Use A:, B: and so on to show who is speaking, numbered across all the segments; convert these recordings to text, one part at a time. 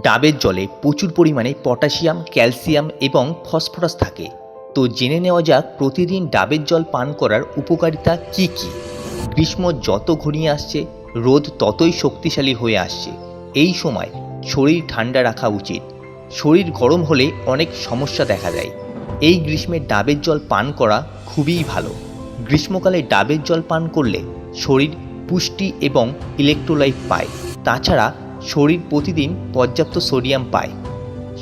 A: ডাবের জলে প্রচুর পরিমাণে পটাশিয়াম, ক্যালসিয়াম এবং ফসফরাস থাকে। তো জেনে নেওয়া যাক প্রতিদিন ডাবের জল পান করার উপকারিতা কি কি। গ্রীষ্ম যত ঘনিয়ে আসছে, রোদ ততই শক্তিশালী হয়ে আসছে। এই সময় শরীর ঠান্ডা রাখা উচিত। শরীর গরম হলে অনেক সমস্যা দেখা দেয়। এই গ্রীষ্মে ডাবের জল পান করা খুবই ভালো। গ্রীষ্মকালে ডাবের জল পান করলে শরীর পুষ্টি এবং ইলেকট্রোলাইট পায়। তাছাড়া শরীর প্রতিদিন পর্যাপ্ত সোডিয়াম পায়।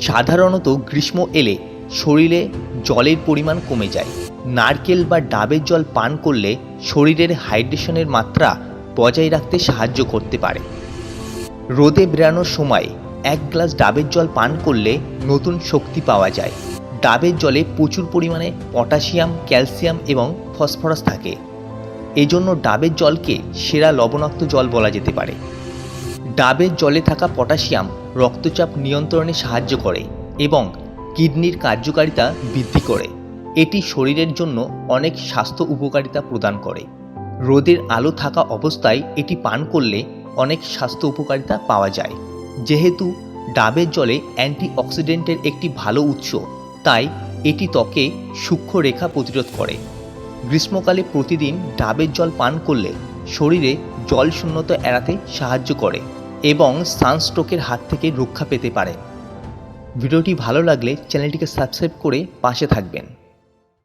A: সাধারণত গ্রীষ্ম এলে শরীরে জলের পরিমাণ কমে যায়। নারকেল বা ডাবের জল পান করলে শরীরের হাইড্রেশনের মাত্রা বজায় রাখতে সাহায্য করতে পারে। রোদে বেরানোর সময় এক গ্লাস ডাবের জল পান করলে নতুন শক্তি পাওয়া যায়। ডাবের জলে প্রচুর পরিমাণে পটাশিয়াম, ক্যালসিয়াম এবং ফসফরাস থাকে। এজন্য ডাবের জলকে সেরা লবণাক্ত জল বলা যেতে পারে। ডাবের জলে থাকা পটাশিয়াম রক্তচাপ নিয়ন্ত্রণে সাহায্য করে এবং কিডনির কার্যকারিতা বৃদ্ধি করে। এটি শরীরের জন্য অনেক স্বাস্থ্য উপকারিতা প্রদান করে। রোদের আলো থাকা অবস্থায় এটি পান করলে অনেক স্বাস্থ্য উপকারিতা পাওয়া যায়। যেহেতু ডাবের জলে অ্যান্টিঅক্সিডেন্টের একটি ভালো উৎস, তাই এটি ত্বকে সূক্ষ্ম রেখা প্রতিরোধ করে। গ্রীষ্মকালে প্রতিদিন ডাবের জল পান করলে শরীরে জল শূন্যতা এড়াতে সাহায্য করে। এবং সানস্ট্রোকের হাত থেকে রক্ষা পেতে পারে। ভিডিওটি ভালো লাগলে চ্যানেলটিকে সাবস্ক্রাইব করে পাশে থাকবেন।